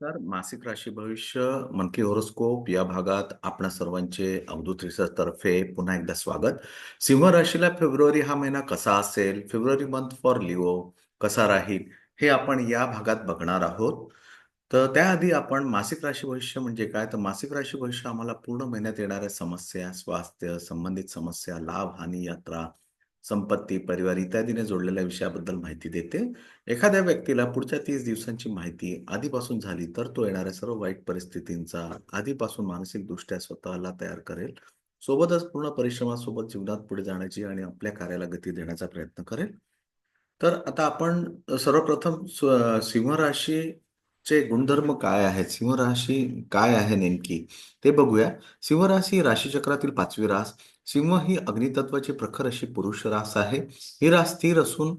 तर मासिक राशी भविष्य मंथली होरोस्कोप या भागात आपणा सर्वांचे अवधूत रिसर्च तर्फे पुन्हा एकदा स्वागत. सिंह राशीला फेब्रुवारी हा महिना कसा असेल? फेब्रुवारी मंथ फॉर लिओ कसा राहील? हे आपण या भागात बघणार आहोत. तर त्याआधी आपण मासिक राशी भविष्य म्हणजे काय? तर मासिक राशी भविष्य आम्हाला पूर्ण महिन्यात येणाऱ्या समस्या स्वास्थ्य संबंधित समस्या लाभ हानी यात्रा संपत्ती परिवार इत्यादीने जोडलेल्या विषयाबद्दल माहिती देते. एखाद्या व्यक्तीला पुढच्या तीस दिवसांची माहिती आधीपासून झाली तर तो येणाऱ्या सर्व वाईट परिस्थितींचा आधीपासून मानसिक दृष्ट्या स्वतःला तयार करेल. सोबतच पूर्ण परिश्रमासोबत जीवनात पुढे जाण्याची आणि आपल्या कार्याला गती देण्याचा प्रयत्न करेल. तर आता आपण सर्वप्रथम स्व- सिंह राशीचे गुणधर्म काय आहेत? सिंह राशी काय आहे नेमकी? ते बघूया. सिंह राशी राशीचक्रातील पाचवी रास सिंह ही अग्नितत्वाची प्रखर अशी पुरुष रास आहे. ही रास स्थिर असून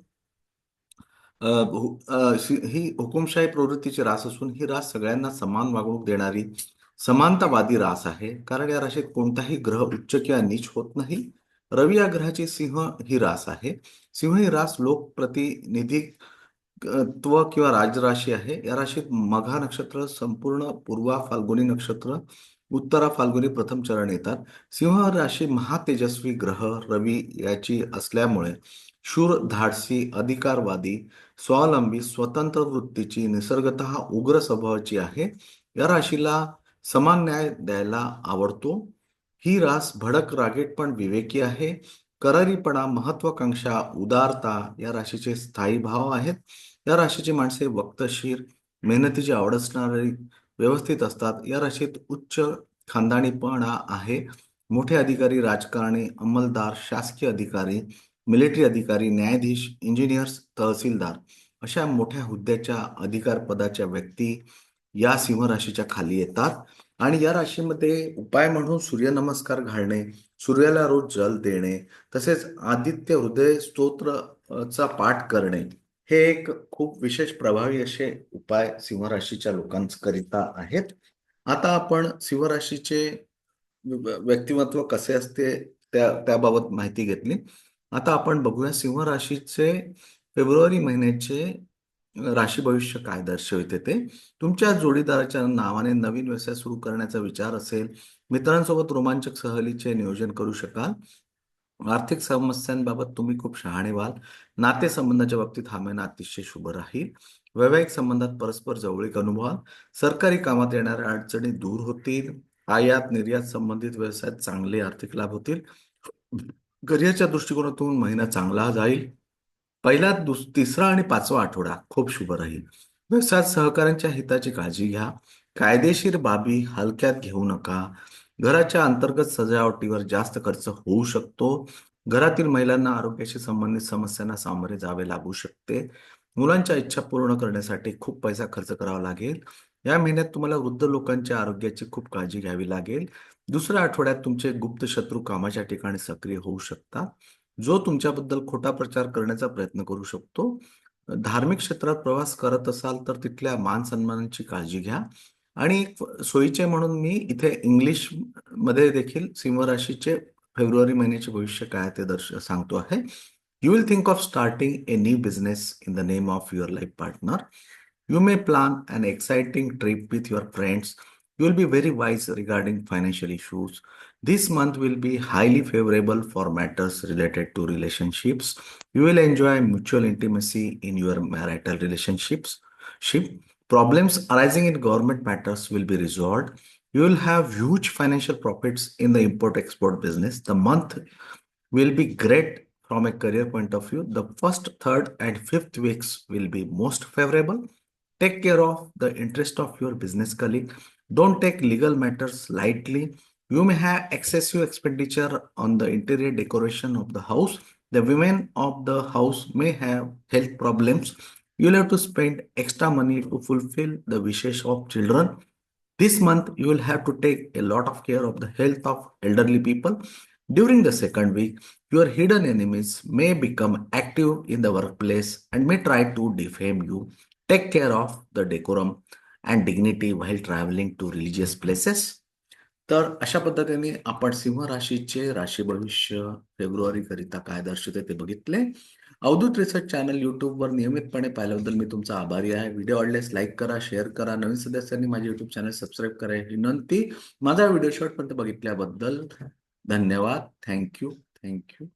ही हुकुमशाही प्रवृत्तीची रास असून ही रास सगळ्यांना समान वागणूक देणारी समानतावादी रास आहे. कारण या राशीत कोणताही ग्रह उच्च किंवा नीच होत नाही. रवी या ग्रहाची सिंह ही रास आहे. सिंह ही रास लोकप्रतिनिधित्व किंवा राजराशी आहे. या राशीत मघा नक्षत्र संपूर्ण पूर्वा फाल्गुनी नक्षत्र उत्तरा फाल्गुनी प्रथम चरण येतात. सिंह राशी महातेजस्वी ग्रह रवी याची असल्यामुळे शूर धाडसी अधिकारवादी स्वावलंबी स्वतंत्र वृत्तीची निसर्गत उग्र स्वभावाची आहे. या राशीला समान न्याय द्यायला आवडतो. ही रास भडक रागेट पण विवेकी आहे. करारीपणा महत्वाकांक्षा उदारता या राशीचे स्थायी भाव आहेत. या राशीची माणसे वक्तशीर मेहनतीची आवड असणारी व्यवस्थित असतात. या राशीत उच्च खानदानीपणा आहे. मोठे अधिकारी राजकारणी अंमलदार शासकीय अधिकारी मिलिटरी अधिकारी न्यायाधीश इंजिनियर्स तहसीलदार अशा मोठ्या हुद्द्याच्या अधिकार पदाच्या व्यक्ती या सिंह राशीच्या खाली येतात. आणि या राशीमध्ये उपाय म्हणून सूर्यनमस्कार घालणे सूर्याला रोज जल देणे तसेच आदित्य हृदय स्तोत्र चा पाठ करणे हे एक खूप विशेष प्रभावी असे उपाय सिंह राशीच्या लोकांकरिता आहेत. आता आपण सिंह राशीचे व्यक्तिमत्व कसे असते त्या त्याबाबत माहिती घेतली. आता आपण बघूया सिंह राशीचे फेब्रुवारी महिन्याचे राशी भविष्य काय दर्शविते ते. तुमच्या जोडीदाराच्या नावाने नवीन व्यवसाय सुरू करण्याचा विचार असेल. मित्रांसोबत रोमांचक सहलीचे नियोजन करू शकाल. आर्थिक समस्यांबाबत तुम्ही खूप शहाणे व्हाल. नातेसंबंधाच्या बाबतीत हा महिना अतिशय शुभ राहील. वैवाहिक संबंधात परस्पर जवळीक अनुभवाल. सरकारी कामात येणाऱ्या अडचणी दूर होतील. आयात निर्यात संबंधित व्यवसायात चांगले आर्थिक लाभ होतील. करिअरच्या दृष्टिकोनातून महिना चांगला जाईल. पहिला दुस तिसरा आणि पाचवा आठवडा खूप शुभ राहील. व्यवसायात सहकाऱ्यांच्या हिताची काळजी घ्या. कायदेशीर बाबी हलक्यात घेऊ नका. घराच्या अंतर्गत सजावटीवर जास्त खर्च होऊ शकतो. घरातील महिलांना आरोग्याशी संबंधित समस्यांना सामोरे जावे लागू शकते. मुलांच्या इच्छा पूर्ण करण्यासाठी खूप पैसा खर्च करावा लागेल. या महिन्यात तुम्हाला वृद्ध लोकांच्या आरोग्याची खूप काळजी घ्यावी लागेल. दुसऱ्या आठवड्यात तुमचे गुप्त शत्रू कामाच्या ठिकाणी सक्रिय होऊ शकतात. जो तुमच्याबद्दल खोटा प्रचार करण्याचा प्रयत्न करू शकतो. धार्मिक क्षेत्रात प्रवास करत असाल तर तिथल्या मान सन्मानाची काळजी घ्या. आणि एक सोयीचे म्हणून मी इथे इंग्लिश मध्ये देखील सिंह राशीचे फेब्रुवारी महिन्याचे भविष्य काय ते दर्श सांगतो आहे you will think of starting a new business in the name of your life partner You may plan an exciting trip with your friends. You will be very wise regarding financial issues. This month will be highly favorable for matters related to relationships. You will enjoy mutual intimacy in your marital relationships. Problems arising in government matters will be resolved. You will have huge financial profits in the import export business. The month will be great from a career point of view. The first, third, and fifth weeks will be most favorable. Take care of the interest of your business colleague. Don't take legal matters lightly. You may have excessive expenditure on the interior decoration of the house. The women of the house may have health problems. You'll have to spend extra money to fulfill the wishes of children. This month, you will have to take a lot of care of the health of elderly people. During the second week, your hidden enemies may become active in the workplace and may try to defame you. Take care of the decorum and dignity while traveling to religious places. तर अशा पद्धतीने आपण सिंह राशीचे राशी भविष्य February करिता काय दर्शवते ते बघितले. अवधूत रिसर्च चॅनल युट्यूबवर नियमितपणे पाहिल्याबद्दल मी तुमचा आभारी आहे. व्हिडिओ आवडल्यास लाईक करा शेअर करा. नवीन सदस्यांनी माझे युट्यूब चॅनल सबस्क्राईब करा ही विनंती. माझा व्हिडिओ शॉर्टपर्यंत बघितल्याबद्दल धन्यवाद. Thank you thank you